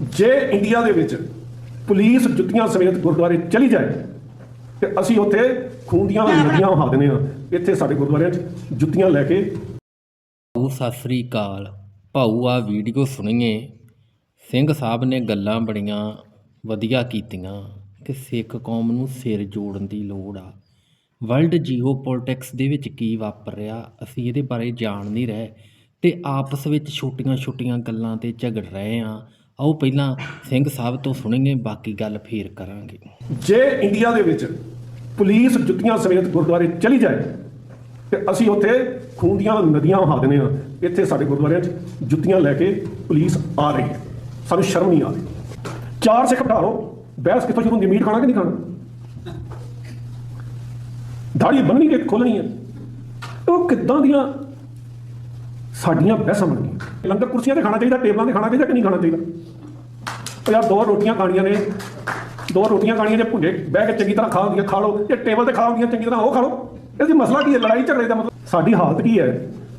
ਜੇ ਇੰਡੀਆ ਦੇ ਵਿੱਚ ਪੁਲਿਸ ਜੁੱਤੀਆਂ ਸਮੇਤ ਗੁਰਦੁਆਰੇ ਚਲੀ ਜਾਏ ਤੇ ਅਸੀਂ ਉੱਥੇ ਖੂਨ ਦੀਆਂ ਨਦੀਆਂ ਵਹਾ ਦਿੰਦੇ ਆ ਇੱਥੇ ਸਾਡੇ ਗੁਰਦੁਆਰਿਆਂ 'ਚ ਜੁੱਤੀਆਂ ਲੈ ਕੇ ਭਾਊ ਸਤਿ ਸ੍ਰੀ ਅਕਾਲ। ਭਾਊ ਆ ਵੀਡੀਓ ਸੁਣੀਏ। ਸਿੰਘ ਸਾਹਿਬ ਨੇ ਗੱਲਾਂ ਬੜੀਆਂ ਵਧੀਆ ਕੀਤੀਆਂ ਕਿ ਸਿੱਖ ਕੌਮ ਨੂੰ ਸਿਰ ਜੋੜਨ ਦੀ ਲੋੜ ਆ। ਵਰਲਡ ਜੀਓਪੋਲਿਟਿਕਸ ਦੇ ਵਿੱਚ ਕੀ ਵਾਪਰ ਰਿਹਾ ਅਸੀਂ ਇਹਦੇ ਬਾਰੇ ਜਾਣ ਨਹੀਂ ਰਹੇ ਤੇ ਆਪਸ ਵਿੱਚ ਛੋਟੀਆਂ-ਛੋਟੀਆਂ ਗੱਲਾਂ ਤੇ ਝਗੜ ਰਹੇ ਆ ਆਓ ਪਹਿਲਾਂ ਸਿੰਘ ਸਾਹਿਬ ਤੋਂ ਸੁਣੀਏ, ਬਾਕੀ ਗੱਲ ਫੇਰ ਕਰਾਂਗੇ। ਜੇ ਇੰਡੀਆ ਦੇ ਵਿੱਚ ਪੁਲਿਸ ਜੁੱਤੀਆਂ ਸਮੇਤ ਗੁਰਦੁਆਰੇ ਚਲੀ ਜਾਏ, ਤੇ ਅਸੀਂ ਉੱਥੇ ਖੂਨ ਦੀਆਂ ਨਦੀਆਂ ਵਹਾ ਦਿੰਦੇ ਆ ਇੱਥੇ ਸਾਡੇ ਗੁਰਦੁਆਰਿਆਂ 'ਚ ਜੁੱਤੀਆਂ ਲੈ ਕੇ ਪੁਲਿਸ ਆ ਰਹੀ ਹੈ। ਸਾਨੂੰ ਸ਼ਰਮ ਨਹੀਂ ਆ ਰਹੀ। ਚਾਰ ਸਿੱਖ ਬਿਠਾ ਲਓ ਬਹਿਸ ਕਿੱਥੋਂ ਸ਼ੁਰੂ ਹੁੰਦੀ? ਮੀਟ ਖਾਣਾ ਕਿ ਨਹੀਂ ਖਾਣਾ? ਦਾੜੀ ਬੰਨਣੀ ਕਿ ਖੋਲਣੀ ਹੈ ਉਹ ਕਿੱਦਾਂ ਦੀਆਂ ਸਾਡੀਆਂ ਬਹਿਸਾਂ ਬਣ ਲੰਗਰ ਕੁਰਸੀਆਂ ਤੇ ਖਾਣਾ ਚਾਹੀਦਾ, ਟੇਬਲਾਂ ਤੇ ਖਾਣਾ ਚਾਹੀਦਾ ਕਿ ਨਹੀਂ ਖਾਣਾ ਚਾਹੀਦਾ? ਉਹ ਯਾਰ ਦੋ ਰੋਟੀਆਂ ਖਾਣੀਆਂ ਨੇ, ਦੋ ਰੋਟੀਆਂ ਖਾਣੀਆਂ ਜੇ ਭੁੰਡੇ ਬਹਿ ਕੇ ਚੰਗੀ ਤਰ੍ਹਾਂ ਖਾ ਹੁੰਦੀਆਂ, ਖਾ ਲਓ, ਜੇ ਟੇਬਲ ਤੇ ਖਾ ਹੁੰਦੀਆਂ ਚੰਗੀ ਤਰ੍ਹਾਂ, ਉਹ ਖਾ ਲਓ। ਇਹਦੀ ਮਸਲਾ ਕੀ ਹੈ? ਲੜਾਈ ਝਗੜੇ ਦਾ ਮਤਲਬ। ਸਾਡੀ ਹਾਲਤ ਕੀ ਹੈ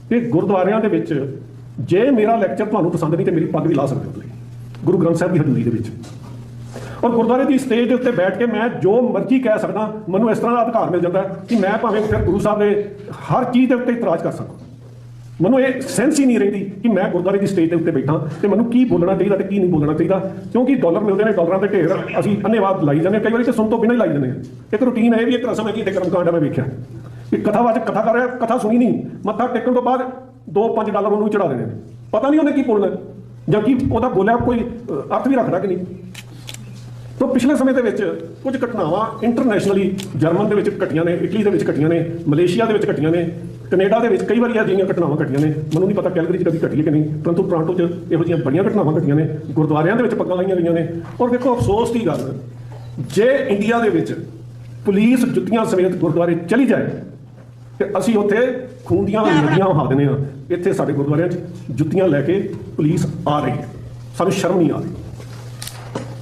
ਕਿ ਗੁਰਦੁਆਰਿਆਂ ਦੇ ਵਿੱਚ ਜੇ ਮੇਰਾ ਲੈਕਚਰ ਤੁਹਾਨੂੰ ਪਸੰਦ ਨਹੀਂ ਤੇ ਮੇਰੀ ਪੱਗ ਵੀ ਲਾ ਸਕਦੇ ਹੋ ਤੁਸੀਂ। ਗੁਰੂ ਗ੍ਰੰਥ ਸਾਹਿਬ ਦੀ ਹਜ਼ੂਰੀ ਦੇ ਵਿੱਚ। ਔਰ ਗੁਰਦੁਆਰੇ ਦੀ ਸਟੇਜ ਦੇ ਉੱਤੇ ਬੈਠ ਕੇ ਮੈਂ ਜੋ ਮਰਜ਼ੀ ਕਹਿ ਸਕਦਾ, ਮੈਨੂੰ ਇਸ ਤਰ੍ਹਾਂ ਦਾ ਅਧਿਕਾਰ ਮਿਲ ਜਾਂਦਾ ਕਿ ਮੈਂ ਭਾਵੇਂ ਫਿਰ ਗੁਰੂ ਸਾਹਿਬ ਦੇ ਹਰ ਚੀਜ਼ ਦੇ ਉੱਤੇ ਇਤਰਾਜ਼ ਕਰ ਸਕਾਂ ਮੈਨੂੰ ਇਹ ਸੈਂਸ ਹੀ ਨਹੀਂ ਰਹਿੰਦੀ ਕਿ ਮੈਂ ਗੁਰਦੁਆਰੇ ਦੀ ਸਟੇਜ ਦੇ ਉੱਤੇ ਬੈਠਾ ਤੇ ਮੈਨੂੰ ਕੀ ਬੋਲਣਾ ਚਾਹੀਦਾ ਤੇ ਕੀ ਨਹੀਂ ਬੋਲਣਾ ਚਾਹੀਦਾ। ਕਿਉਂਕਿ ਡਾਲਰ ਮਿਲਦੇ ਨੇ ਡਾਲਰਾਂ ਦੇ ਢੇਰ ਅਸੀਂ ਅੰਨੇਵਾਦ ਲਾਈ ਜਾਂਦੇ ਹਾਂ। ਕਈ ਵਾਰੀ ਤੇ ਸੁਣ ਤੋਂ ਬਿਨਾਂ ਹੀ ਲਾਈ ਜਾਂਦੇ ਹਾਂ। ਇੱਕ ਰੁਟੀਨ ਹੈ ਵੀ ਇੱਕ ਰਸਮ ਹੈ ਕਿ ਇੱਥੇ ਕਰਮਕਾਂਡ ਹੈ ਮੈਂ ਵੇਖਿਆ। ਕਿ ਕਥਾਵਾਚਕ ਕਥਾ ਕਰ ਰਿਹਾ ਕਥਾ ਸੁਣੀ ਨਹੀਂ। ਮੱਥਾ ਟੇਕਣ ਤੋਂ ਬਾਅਦ 2-5 ਡਾਲਰ ਉਹਨੂੰ ਚੜਾ ਦੇਣੇ। ਪਤਾ ਨਹੀਂ ਉਹਨੇ ਕੀ ਬੋਲਣਾ। ਜਾਂ ਕੀ ਉਹਦਾ ਬੋਲਿਆ ਕੋਈ ਅ, ਅਰਥ ਵੀ ਰੱਖਦਾ ਕਿ ਨਹੀਂ। ਤੋਂ ਪਿਛਲੇ ਸਮੇਂ ਦੇ ਵਿੱਚ ਕੁਝ ਘਟਨਾਵਾਂ ਇੰਟਰਨੈਸ਼ਨਲੀ ਜਰਮਨ ਦੇ ਵਿੱਚ ਘਟੀਆਂ ਨੇ ਇਟਲੀ ਦੇ ਵਿੱਚ ਘਟੀਆਂ ਨੇ ਮਲੇਸ਼ੀਆ ਦੇ ਵਿੱਚ ਘਟੀਆਂ ਨੇ। ਕੈਨੇਡਾ ਦੇ ਵਿੱਚ ਕਈ ਵਾਰੀ ਅਜਿਹੀਆਂ ਘਟਨਾਵਾਂ ਘਟੀਆਂ ਨੇ। ਮੈਨੂੰ ਨਹੀਂ ਪਤਾ ਕੈਲਗਰੀ 'ਚ ਕਦੀ ਘਟੀ ਹੈ ਕਿ ਨਹੀਂ ਪਰੰਤੂ ਟੋਰਾਂਟੋ 'ਚ ਇਹੋ ਜਿਹੀਆਂ ਬੜੀਆਂ ਘਟਨਾਵਾਂ ਘਟੀਆਂ ਨੇ ਗੁਰਦੁਆਰਿਆਂ ਦੇ ਵਿੱਚ ਪੱਗਾਂ ਲਾਈਆਂ ਗਈਆਂ ਨੇ। ਔਰ ਦੇਖੋ ਅਫਸੋਸ ਦੀ ਗੱਲ ਜੇ ਇੰਡੀਆ ਦੇ ਵਿੱਚ ਪੁਲਿਸ ਜੁੱਤੀਆਂ ਸਮੇਤ ਗੁਰਦੁਆਰੇ ਚਲੀ ਜਾਏ ਤੇ ਅਸੀਂ ਉੱਥੇ ਖੂਨ ਦੀਆਂ ਨਦੀਆਂ ਵਹਾ ਦਿੰਦੇ ਆ ਇੱਥੇ ਸਾਡੇ ਗੁਰਦੁਆਰਿਆਂ 'ਚ ਜੁੱਤੀਆਂ ਲੈ ਕੇ ਪੁਲਿਸ ਆ ਰਹੀ ਹੈ। ਸਾਨੂੰ ਸ਼ਰਮ ਨਹੀਂ ਆ ਰਹੀ।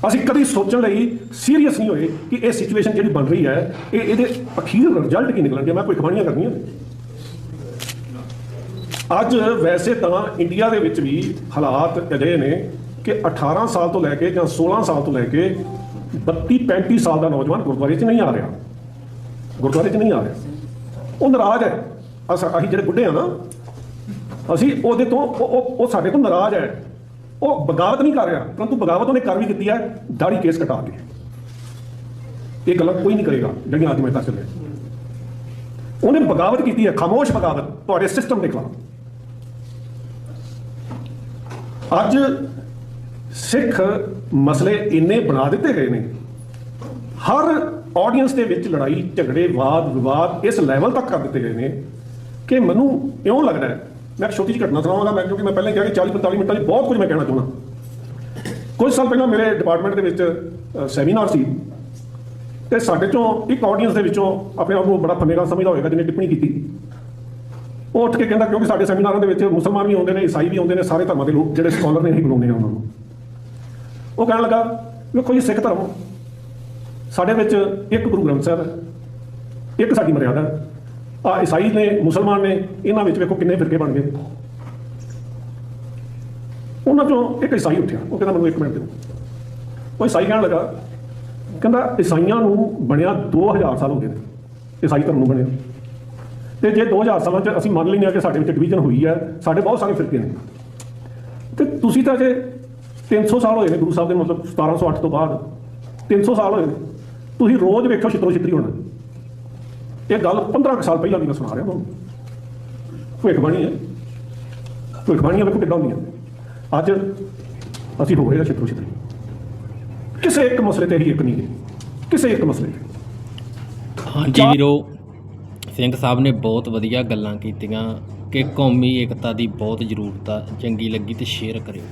ਅਸੀਂ ਕਦੀ ਸੋਚਣ ਲਈ ਸੀਰੀਅਸ ਨਹੀਂ ਹੋਏ ਕਿ ਇਹ ਸਿਚੁਏਸ਼ਨ ਜਿਹੜੀ ਬਣ ਰਹੀ ਹੈ ਇਹ ਇਹਦੇ ਅਖੀਰ ਰਿਜ਼ਲਟ ਕੀ ਨਿਕਲਣਗੇ। ਮੈਂ ਕੋਈ ਕਹਾਣੀਆਂ ਕਰਨੀਆਂ। ਅੱਜ ਵੈਸੇ ਤਾਂ ਇੰਡੀਆ ਦੇ ਵਿੱਚ ਵੀ ਹਾਲਾਤ ਅਜਿਹੇ ਨੇ ਕਿ 18 ਸਾਲ ਤੋਂ ਲੈ ਕੇ ਜਾਂ 16 ਸਾਲ ਤੋਂ ਲੈ ਕੇ 32 35 ਸਾਲ ਦਾ ਨੌਜਵਾਨ ਗੁਰਦੁਆਰੇ 'ਚ ਨਹੀਂ ਆ ਰਿਹਾ। ਗੁਰਦੁਆਰੇ 'ਚ ਨਹੀਂ ਆ ਰਿਹਾ। ਉਹ ਨਾਰਾਜ਼ ਹੈ। ਅਸ- ਅਸੀਂ ਜਿਹੜੇ ਬੁੱਢੇ ਆ ਨਾ, ਅਸੀਂ ਉਹਦੇ ਤੋਂ, ਉਹ, ਉਹ- ਸਾਡੇ ਤੋਂ ਨਾਰਾਜ਼ ਹੈ। ਉਹ ਬਗਾਵਤ ਨਹੀਂ ਕਰ ਰਿਹਾ। ਪਰੰਤੂ ਬਗਾਵਤ ਉਹਨੇ ਕਰ ਵੀ ਦਿੱਤੀ ਹੈ। ਦਾੜੀ ਕੇਸ ਕਟਾ ਕੇ। ਇਹ ਗੱਲਾਂ ਕੋਈ ਨਹੀਂ ਕਰੇਗਾ, ਜਿਹੜੀਆਂ ਅੱਜ ਮੈਂ ਦੱਸ ਰਿਹਾ। ਉਹਨੇ ਬਗਾਵਤ ਕੀਤੀ ਹੈ। ਖਾਮੋਸ਼ ਬਗਾਵਤ। ਤੁਹਾਡੇ ਸਿਸਟਮ ਦੇ ਖਿਲਾਫ। ਅੱਜ ਸਿੱਖ ਮਸਲੇ ਇੰਨੇ ਬਣਾ ਦਿੱਤੇ ਗਏ ਨੇ। ਹਰ ਆਡੀਅנס ਦੇ ਵਿੱਚ ਲੜਾਈ, ਝਗੜੇ, ਵਾਦ, ਵਿਵਾਦ ਇਸ ਲੈਵਲ ਤੱਕ ਕਰ ਦਿੱਤੇ ਗਏ ਨੇ ਕਿ ਮੈਨੂੰ ਇਉਂ ਲੱਗਦਾ ਮੈਂ ਇੱਕ ਛੋਟੀ ਜਿਹੀ ਘਟਨਾ ਸੁਣਾਵਾਂਗਾ ਮੈਂ, ਕਿਉਂਕਿ ਮੈਂ ਪਹਿਲਾਂ ਕਿਹਾ ਕਿ 40 45 ਮਿੰਟਾਂ 'ਚ ਬਹੁਤ ਕੁਝ ਮੈਂ ਕਹਿਣਾ ਚਾਹੁੰਦਾ। ਕੁਝ ਸਾਲ ਪਹਿਲਾਂ ਮੇਰੇ ਡਿਪਾਰਟਮੈਂਟ ਦੇ ਵਿੱਚ ਸੈਮੀਨਾਰ ਸੀ ਤੇ ਸਾਡੇ ਚੋਂ ਇੱਕ ਆਡੀਅנס ਦੇ ਵਿੱਚੋਂ ਆਪਣੇ ਆਪ ਨੂੰ ਬੜਾ ਫਨੇਗਾ ਸਮਝਦਾ ਹੋਵੇਗਾ, ਜਿਹਨੇ ਟਿੱਪਣੀ ਕੀਤੀ। ਉਹ ਉੱਠ ਕੇ ਕਹਿੰਦਾ, ਕਿਉਂਕਿ ਸਾਡੇ ਸੈਮੀਨਾਰਾਂ ਦੇ ਵਿੱਚ ਮੁਸਲਮਾਨ ਵੀ ਆਉਂਦੇ ਨੇ, ਈਸਾਈ ਵੀ ਆਉਂਦੇ ਨੇ, ਸਾਰੇ ਧਰਮਾਂ ਦੇ ਲੋਕ, ਜਿਹੜੇ ਸਕਾਲਰ ਨੇ, ਇਹ ਬੁਲਾਉਂਦੇ ਆ ਉਹਨਾਂ ਨੂੰ। ਉਹ ਕਹਿਣ ਲੱਗਾ, ਵੇਖੋ ਜੀ, ਸਿੱਖ ਧਰਮ, ਸਾਡੇ ਵਿੱਚ ਇੱਕ ਗੁਰੂ ਗ੍ਰੰਥ ਸਾਹਿਬ ਹੈ, ਇੱਕ ਸਾਡੀ ਮਰਿਆਦਾ ਹੈ। ਆ ਈਸਾਈ ਨੇ, ਮੁਸਲਮਾਨ ਨੇ, ਇਹਨਾਂ ਵਿੱਚ ਵੇਖੋ ਕਿੰਨੇ ਫਿਰਕੇ ਬਣ ਗਏ। ਉਹਨਾਂ ਚੋਂ ਇੱਕ ਈਸਾਈ ਉੱਠਿਆ, ਉਹ ਕਹਿੰਦਾ, ਮੈਨੂੰ ਇੱਕ ਮਿੰਟ ਦਿਓ। ਉਹ ਈਸਾਈ ਕਹਿਣ ਲੱਗਾ, ਕਹਿੰਦਾ, ਈਸਾਈਆਂ ਨੂੰ ਬਣਿਆ 2000 ਸਾਲ ਹੋ ਗਏ ਨੇ, ਈਸਾਈ ਧਰਮ ਨੂੰ ਬਣਿਆ। ਤੇ ਜੇ 2000 ਸਾਲਾਂ ਚ ਅਸੀਂ ਮੰਨ ਲੈਂਦੇ ਹਾਂ ਕਿ ਸਾਡੇ ਵਿੱਚ ਡਿਵੀਜ਼ਨ ਹੋਈ ਹੈ ਸਾਡੇ ਬਹੁਤ ਸਾਰੇ ਫਿਰਕੇ ਨੇ। ਤੇ ਤੁਸੀਂ ਤਾਂ ਜੇ 300 ਸਾਲ ਹੋਏ ਨੇ ਗੁਰੂ ਸਾਹਿਬ ਦੇ ਮਤਲਬ 1708 ਤੋਂ ਬਾਅਦ 300 ਸਾਲ ਹੋਏ ਨੇ ਤੁਸੀਂ ਰੋਜ਼ ਵੇਖੋ ਛਿੱਤਰੋ ਛਿੱਤਰੀ ਹੋਣਾ। ਇਹ ਗੱਲ 15 ਕੁ ਸਾਲ ਪਹਿਲਾਂ ਦੀ ਮੈਂ ਸੁਣਾ ਰਿਹਾ ਤੁਹਾਨੂੰ ਭਵਿੱਖਬਾਣੀ ਹੈ। ਭਵਿੱਖਬਾਣੀਆਂ ਵੇਖੋ ਕਿੱਦਾਂ ਹੁੰਦੀਆਂ ਅੱਜ ਅਸੀਂ ਹੋ ਰਹੇ ਹਾਂ ਛਿੱਤਰੋ ਛਿੱਤਰੀ। ਕਿਸੇ ਇੱਕ ਮਸਲੇ ਤੇ ਹੀ ਇੱਕ ਨਹੀਂ ਕਿਸੇ ਇੱਕ ਮਸਲੇ ਤੇ। ਹਾਂਜੀ ਵੀਰੋ ਸਿੰਘ ਸਾਹਿਬ ਨੇ ਬਹੁਤ ਵਧੀਆ ਗੱਲਾਂ ਕੀਤੀਆਂ ਕਿ ਕੌਮੀ ਏਕਤਾ ਦੀ ਬਹੁਤ ਜ਼ਰੂਰਤ ਆ, ਚੰਗੀ ਲੱਗੀ ਤੇ ਸ਼ੇਅਰ ਕਰਿਓ।